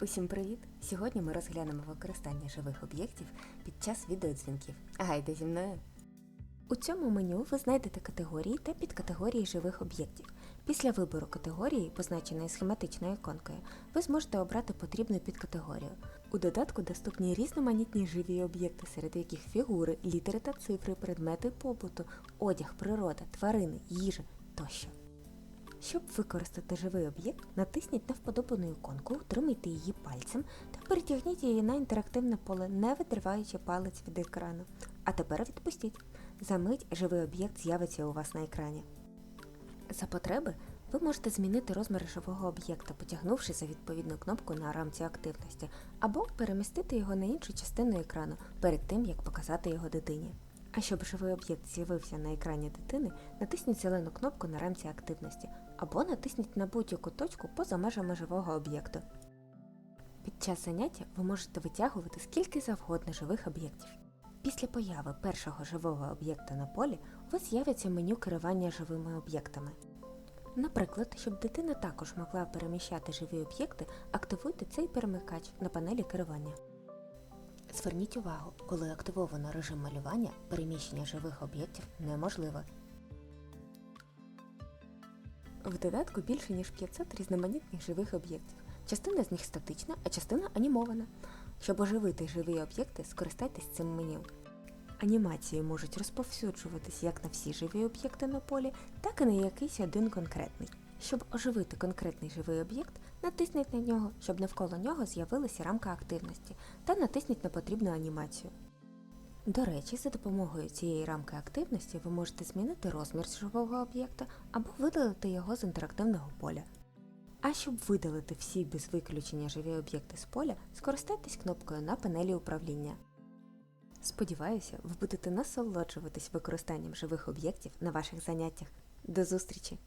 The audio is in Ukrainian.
Усім привіт! Сьогодні ми розглянемо використання живих об'єктів під час відеодзвінків. Гайда зі мною! У цьому меню ви знайдете категорії та підкатегорії живих об'єктів. Після вибору категорії, позначеної схематичною іконкою, ви зможете обрати потрібну підкатегорію. У додатку доступні різноманітні живі об'єкти, серед яких фігури, літери та цифри, предмети побуту, одяг, природа, тварини, їжа тощо. Щоб використати живий об'єкт, натисніть на вподобану іконку, утримайте її пальцем та перетягніть її на інтерактивне поле, не відриваючи палець від екрану. А тепер відпустіть. За мить живий об'єкт з'явиться у вас на екрані. За потреби ви можете змінити розмір живого об'єкта, потягнувши за відповідну кнопку на рамці активності, або перемістити його на іншу частину екрану перед тим, як показати його дитині. А щоб живий об'єкт з'явився на екрані дитини, натисніть зелену кнопку на рамці активності або натисніть на будь-яку точку поза межами живого об'єкту. Під час заняття ви можете витягувати скільки завгодно живих об'єктів. Після появи першого живого об'єкта на полі у вас з'явиться меню керування живими об'єктами. Наприклад, щоб дитина також могла переміщати живі об'єкти, активуйте цей перемикач на панелі керування. Зверніть увагу, коли активовано режим малювання, переміщення живих об'єктів неможливе. В додатку більше ніж 500 різноманітних живих об'єктів. Частина з них статична, а частина анімована. Щоб оживити живі об'єкти, скористайтесь цим меню. Анімації можуть розповсюджуватись як на всі живі об'єкти на полі, так і на якийсь один конкретний. Щоб оживити конкретний живий об'єкт, натисніть на нього, щоб навколо нього з'явилася рамка активності, та натисніть на потрібну анімацію. До речі, за допомогою цієї рамки активності ви можете змінити розмір живого об'єкта або видалити його з інтерактивного поля. А щоб видалити всі без виключення живі об'єкти з поля, скористайтесь кнопкою на панелі управління. Сподіваюся, ви будете насолоджуватись використанням живих об'єктів на ваших заняттях. До зустрічі!